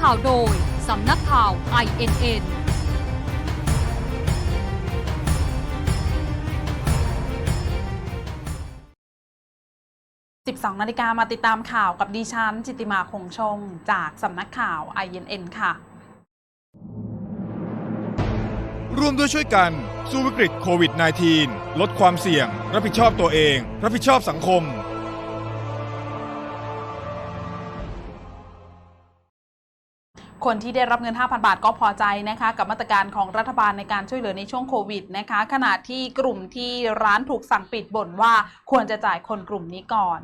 ข่าวโดย สำนักข่าว INN 12นาฬิกามาติดตามข่าวกับดิฉัน จิตติมาคงชง จากสำนักข่าว INN ค่ะ ร่วมด้วยช่วยกัน สู้วิกฤตโควิด -19 ลดความเสี่ยง รับผิดชอบตัวเอง รับผิดชอบสังคม คนที่ได้รับเงิน 5,000 บาทก็พอใจนะคะ กับมาตรการของรัฐบาลในการช่วยเหลือในช่วงโควิดนะคะ ขณะที่กลุ่มที่ร้านถูกสั่งปิดบ่นว่าควรจะจ่ายคนกลุ่มนี้ก่อน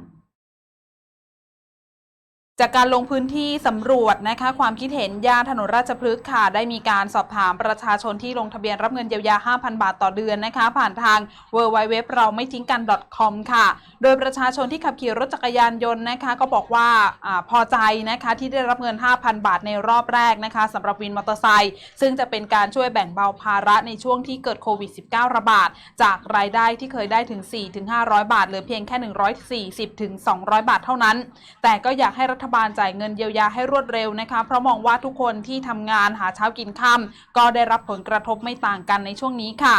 จากการลงพื้นที่สำรวจนะคะความคิดเห็นย่านถนนราชพฤกษ์ค่ะได้มีการสอบถามประชาชนที่ลงทะเบียนรับเงินเยียวยา 5,000 บาทต่อเดือนนะคะ ผ่านทาง w w w เราไม่ทิ้งกัน .com ค่ะ โดยประชาชนที่ขับขี่รถจักรยานยนต์นะคะก็บอกว่าอพอใจนะคะที่ได้รับเงิน 5,000 บาทในรอบแรกนะคะสำหรับวินมอเตอร์ไซค์ซึ่งจะเป็นการช่วยแบ่งเบาภาระในช่วงที่เกิดโควิด -19 ระบาดจากรายได้ที่เคยได้ถึง 4-500 บาทเหลือเพียงแค่ 140-200 บาทเท่านั้น แต่ก็อยากให้รัฐบาลจ่ายเงินเยียวยาให้รวดเร็วนะคะ เพราะมองว่าทุกคนที่ทำงานหาเช้ากินค่ำก็ได้รับผลกระทบไม่ต่างกันในช่วงนี้ค่ะ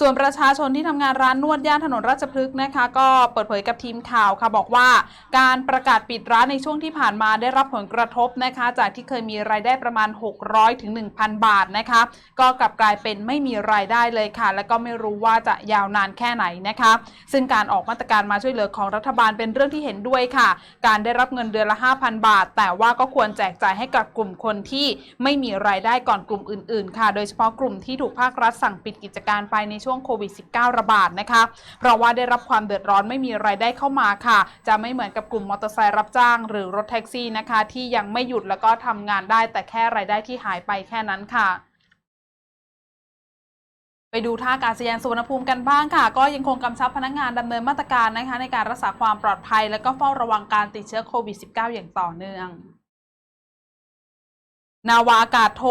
ส่วนประชาชนที่ทำงานร้านนวดย่านถนนราชพฤกษ์นะคะ ก็เปิดเผยกับทีมข่าวค่ะบอกว่าการประกาศปิดร้านในช่วงที่ผ่านมาได้รับผลกระทบนะคะ จากที่เคยมีรายได้ประมาณ 600ถึง1,000 บาทนะคะ ก็กลับกลายเป็นไม่มีรายได้เลยค่ะ และก็ไม่รู้ว่าจะยาวนานแค่ไหนนะคะ ซึ่งการออกมาตรการมาช่วยเหลือของรัฐบาลเป็นเรื่องที่เห็นด้วยค่ะ การได้รับเงินเดือนละ 5,000 บาท แต่ว่าก็ควรแจกจ่ายให้กับกลุ่มคนที่ไม่มีรายได้ก่อนกลุ่มอื่น ๆ ค่ะ โดยเฉพาะกลุ่มที่ถูกภาครัฐสั่งปิดกิจการไปในช่วงโควิด -19 ระบาดนะคะ เพราะว่าได้รับความเดือดร้อนไม่มีรายได้เข้ามาค่ะ จะไม่เหมือนกับกลุ่มมอเตอร์ไซค์รับจ้าง หรือรถแท็กซี่นะคะ ที่ยังไม่หยุดแล้วก็ทำงานได้แต่แค่รายได้ที่หายไปแค่นั้นค่ะไปดูท่าอากาศยานสุวรรณภูมิกันบ้างค่ะ ก็ยังคงกำชับพนักงานดำเนินมาตรการนะคะ ในการรักษาความปลอดภัย และก็เฝ้าระวังการติดเชื้อโควิด -19 อย่างต่อเนื่อง นาวาอากาศโท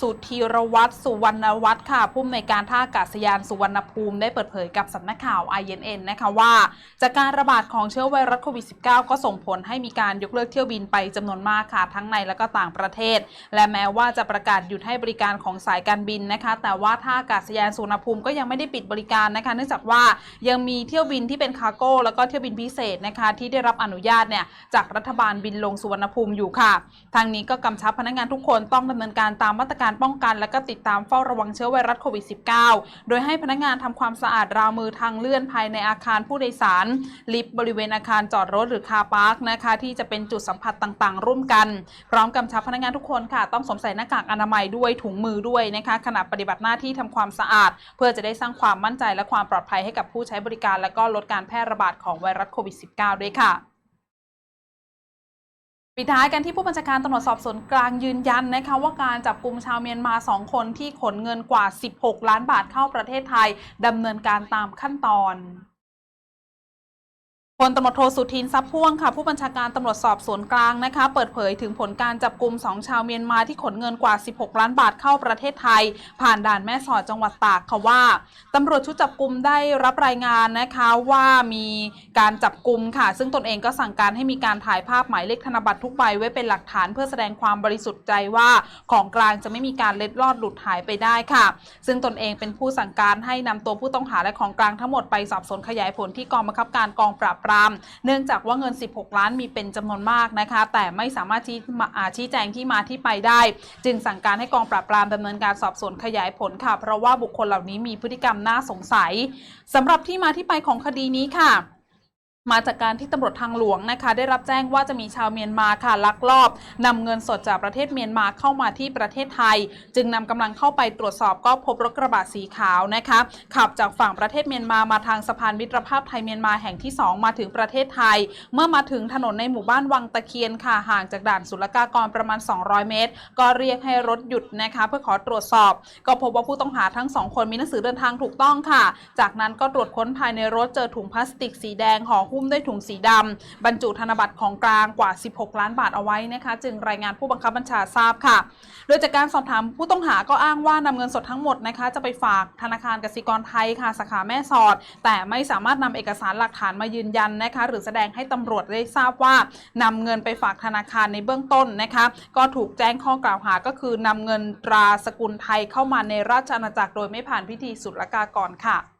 สุธีรวัตรสุวรรณวัฒน์ค่ะผู้อำนวยการท่าอากาศยานสุวรรณภูมิได้เปิดเผยกับสำนักข่าว INN นะคะว่า จากการระบาดของเชื้อไวรัสโควิด -19 ก็ส่งผลให้มีการยกเลิกเที่ยวบินไปจำนวนมากค่ะทั้งในและก็ต่างประเทศ และแม้ว่าจะประกาศหยุดให้บริการของสายการบินนะคะ แต่ว่าท่าอากาศยานสุวรรณภูมิก็ยังไม่ได้ปิดบริการนะคะ เนื่องจากว่ายังมีเที่ยวบินที่เป็นคาร์โก้แล้วก็เที่ยวบินพิเศษนะคะที่ได้รับอนุญาตเนี่ยจากรัฐบาลบินลงสุวรรณภูมิอยู่ค่ะทางนี้ก็กำชับพนักงานทุกคนต้องดำเนินการตามมาตรการป้องกัน และก็ติดตามเฝ้าระวังเชื้อไวรัสโควิด -19 โดยให้พนักงานทำความสะอาดราวมือทางเลื่อนภายในอาคารผู้โดยสาร ลิฟต์บริเวณอาคารจอดรถหรือคาร์พาร์คนะคะที่จะเป็นจุดสัมผัสต่างๆ ร่วมกัน พร้อมกำชับพนักงานทุกคนค่ะ ต้องสวมใส่หน้ากากอนามัยด้วยถุงมือด้วยนะคะขณะปฏิบัติหน้าที่ทำความสะอาด เพื่อจะได้สร้างความมั่นใจและความปลอดภัยให้กับผู้ใช้บริการ และก็ลดการแพร่ระบาดของไวรัสโควิด -19 ด้วยค่ะ ปิดท้ายกันที่ผู้บัญชาการตำรวจสอบสวนกลางยืนยันนะคะว่าการจับกลุ่มชาวเมียนมา 2 คนที่ขนเงินกว่า 16 ล้านบาทเข้าประเทศไทยดำเนินการตามขั้นตอน พลตำรวจโทสุทินทรัพย์พ่วงค่ะ ผู้บัญชาการตำรวจสอบสวนกลางนะคะ เปิดเผยถึงผลการจับกลุ่ม2ชาวเมียนมาที่ขนเงินกว่า 16 ล้านบาทเข้าประเทศไทย ผ่านด่านแม่สอดจังหวัดตากค่ะว่าตำรวจชุดจับกลุ่มได้รับรายงานนะคะว่ามีการจับกลุ่มค่ะ ซึ่งตนเองก็สั่งการให้มีการถ่ายภาพหมายเลขธนบัตรทุกใบไว้เป็นหลักฐานเพื่อแสดงความบริสุทธิ์ใจว่าของกลางจะไม่มีการเล็ดลอดหลุดหายไปได้ค่ะ ซึ่งตนเองเป็นผู้สั่งการให้นำตัวผู้ต้องหาและของกลางทั้งหมดไปสอบสวนขยายผลที่กองบังคับการกองปราบปรามเนื่องจากว่าเงิน 16 ล้านมีเป็นจำนวนมากนะคะ แต่ไม่สามารถชี้มาอ่าชี้แจงที่มาที่ไปได้ จึงสั่งการให้กองปราบปรามดำเนินการสอบสวนขยายผลค่ะ เพราะว่าบุคคลเหล่านี้มีพฤติกรรมน่าสงสัยสำหรับที่มาที่ไปของคดีนี้ค่ะ มาจากการที่ตำรวจทางหลวงนะคะ ได้รับแจ้งว่าจะมีชาวเมียนมาค่ะลักลอบนำเงินสดจากประเทศเมียนมาเข้ามาที่ประเทศไทย จึงนำกำลังเข้าไปตรวจสอบก็พบรถกระบะสีขาวนะคะขับจากฝั่งประเทศเมียนมามาทางสะพานมิตรภาพไทยเมียนมาแห่งที่ 2 มาถึงประเทศไทย เมื่อมาถึงถนนในหมู่บ้านวังตะเคียนค่ะห่างจากด่านศุลกากรประมาณ 200 เมตร ก็เรียกให้รถหยุดนะคะเพื่อขอตรวจสอบ ก็พบว่าผู้ต้องหาทั้งสองคนมีหนังสือเดินทางถูกต้องค่ะ จากนั้นก็ตรวจค้นภายในรถเจอถุงพลาสติกสีแดงห่อหุ้มด้วยถุงสีดำบรรจุธนบัตรของกลางกว่า 16 ล้านบาทเอาไว้นะคะ จึงรายงานผู้บังคับบัญชาทราบค่ะ โดยจากการสอบถามผู้ต้องหาก็อ้างว่านำเงินสดทั้งหมดนะคะ จะไปฝากธนาคารกสิกรไทยค่ะสาขาแม่สอด แต่ไม่สามารถนำเอกสารหลักฐานมายืนยันนะคะ หรือแสดงให้ตำรวจได้ทราบว่านำเงินไปฝากธนาคารในเบื้องต้นนะคะ ก็ถูกแจ้งข้อกล่าวหาก็คือนำเงินตราสกุลไทยเข้ามาในราชอาณาจักรโดยไม่ผ่านพิธีศุลกากรค่ะ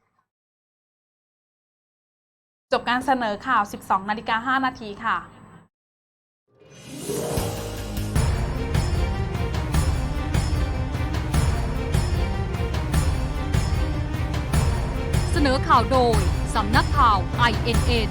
จบการเสนอข่าว 12 นาฬิกา 5 นาทีค่ะเสนอข่าวโดย สำนักข่าว INN